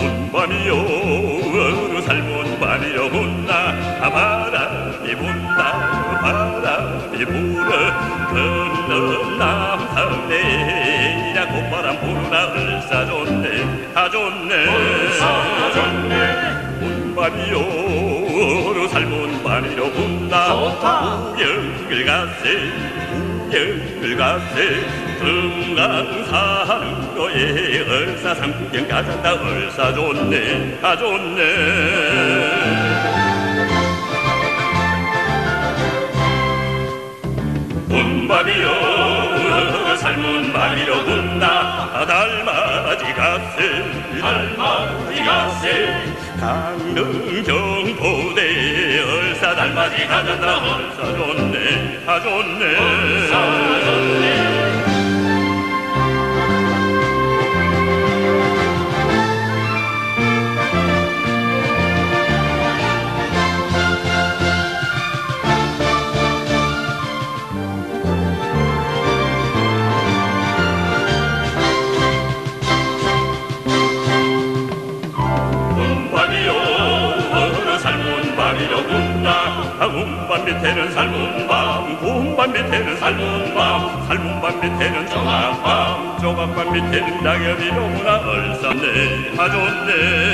운밤이요 어느 살몬 밤이요 혼나. 바람이 분다 바람이 불어. 건너 남산에 이라 꽃바람 부르나 을사 좋네. 다 좋네. 을사 좋네. 운밤이요 어느 살몬 밤이요 혼나. 우경을 가세 우영을 가세 금강 사는 거에 얼사상 구경 가잔다. 얼사 좋네 아 좋네. 운반이요 삶은 반이로 분다. 달맞이 가세 달맞이 가세. 강릉 경포대 얼사 달맞이 가잔다. 얼사 좋네 아 좋네 삶은 밤이로 군다 운반 밑에는 삶은 밤 운반 밑에는 삶은 밤 삶은 밤 밑에는 조각밤 조각밤 밑에는 낙엽이 로구나 얼싸네 아 좋네